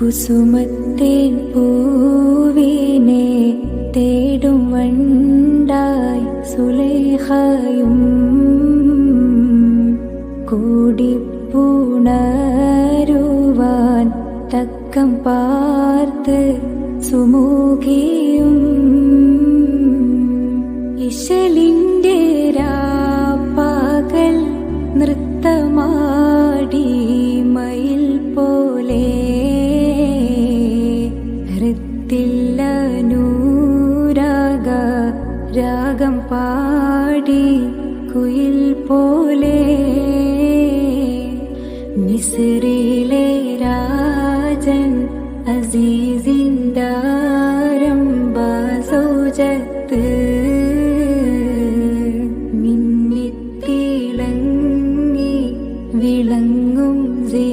കുസുമത്തേൻ പൂവിനെ തേടും വണ്ടായി സുലേഖയും കൂടിപ്പുണരുവാൻ തക്കം പാർത്ത് സുമുഖിയും. ഇശലിന്റെ രാപ്പകൽ നൃത്തമാടി തില്ല നൂരാഗ രാഗം പാടി കുയിൽ പോലെ. മിസറിലെ രാജൻ അസീസിൻഡാരം ബാസോജത്ത് മിന്നിത്തിളങ്ങി വിളങ്ങും ജീ